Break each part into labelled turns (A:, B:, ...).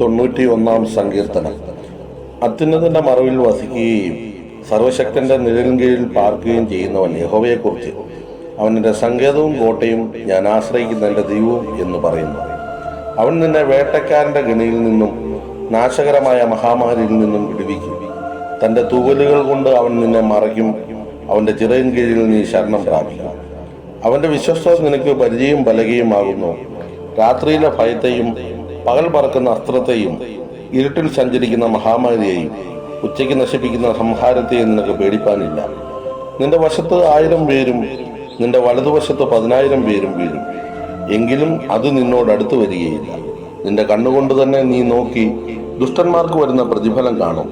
A: തൊണ്ണൂറ്റി ഒന്നാം സങ്കീർത്തനം. അത്യുന്നതന്റെ മറവിൽ വസിക്കുകയും സർവശക്തന്റെ നിഴലിൻ കീഴിൽ പാർക്കുകയും ചെയ്യുന്നവൻ യഹോവയെക്കുറിച്ച് കുറിച്ച് എന്റെ സങ്കേതവും കോട്ടയും ഞാൻ ആശ്രയിക്കുന്ന എന്റെ ദൈവവും എന്ന് പറയുന്നു. അവൻ നിന്നെ വേട്ടക്കാരന്റെ ഗണിയിൽ നിന്നും നാശകരമായ മഹാമാരിയിൽ നിന്നും വിടുവിക്കും. തന്റെ തൂവലുകൾ കൊണ്ട് അവൻ നിന്നെ മറയ്ക്കും. അവന്റെ ചിറയിൻ കീഴിൽ നീ ശരണം പ്രാപിക്കും. അവന്റെ വിശ്വസ്തത നിനക്ക് പരിചയം ബലകയുമാകുന്നു രാത്രിയിലെ ഭയത്തെയും പകൽ പറക്കുന്ന അസ്ത്രത്തെയും ഇരുട്ടിൽ സഞ്ചരിക്കുന്ന മഹാമാരിയെയും ഉച്ചയ്ക്ക് നശിപ്പിക്കുന്ന സംഹാരത്തെയും നിനക്ക് പേടിപ്പാനില്ല. നിന്റെ വശത്ത് ആയിരം പേരും നിന്റെ വലതുവശത്ത് പതിനായിരം പേരും വീഴും. എങ്കിലും അത് നിന്നോട് അടുത്തു വരികയില്ല. നിന്റെ കണ്ണുകൊണ്ട് തന്നെ നീ നോക്കി ദുഷ്ടന്മാർക്ക് വരുന്ന പ്രതിഫലം കാണും.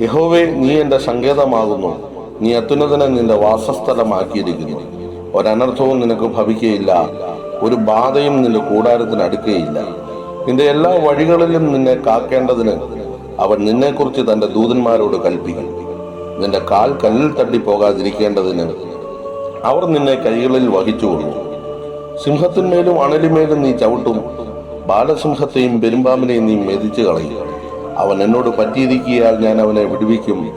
A: യഹോവേ നീ എന്റെ സങ്കേതമാകുന്നു. നീ അത്യുന്നതനെ നിന്റെ വാസസ്ഥലമാക്കിയിരിക്കുന്നു. ഒരനർത്ഥവും നിനക്ക് ഭവിക്കുകയില്ല ഒരു ബാധയും നിന്റെ കൂടാരത്തിന് അടുക്കുകയില്ല നിന്റെ എല്ലാ വഴികളിലും നിന്നെ കാക്കേണ്ടതിന് അവൻ നിന്നെക്കുറിച്ച് തന്റെ ദൂതന്മാരോട് കൽപ്പിക്കും. നിന്റെ കാൽ കല്ലിൽ തട്ടി പോകാതിരിക്കേണ്ടതിന് അവർ നിന്നെ കൈകളിൽ വഹിച്ചുകൊള്ളു. സിംഹത്തിന്മേലും അണലിമേലും നീ ചവിട്ടും. ബാലസിംഹത്തെയും പെരുമ്പാമ്പിനെയും നീ മെതിച്ചു കളയും. അവൻ എന്നോട് പറ്റിയിരിക്കിയാൽ ഞാൻ അവനെ വിടുവിക്കും.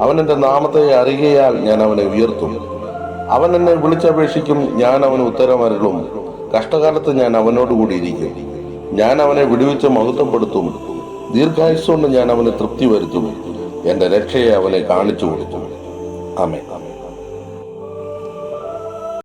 A: അവൻ എന്റെ നാമത്തെ അറിയയാൽ ഞാൻ അവനെ ഉയർത്തും. അവൻ എന്നെ വിളിച്ചപേക്ഷിക്കും ഞാൻ അവന് ഉത്തരമരുളും. കഷ്ടകാലത്ത് ഞാൻ അവനോടുകൂടി ഇരിക്കും. ഞാൻ അവനെ വിടുവിച്ച് മഹത്വപ്പെടുത്തും. ദീർഘായുസ്സുകൊണ്ട് ഞാൻ അവന് തൃപ്തി വരുത്തും. എന്റെ രക്ഷയെ അവനെ കാണിച്ചു കൊടുക്കും ആമേ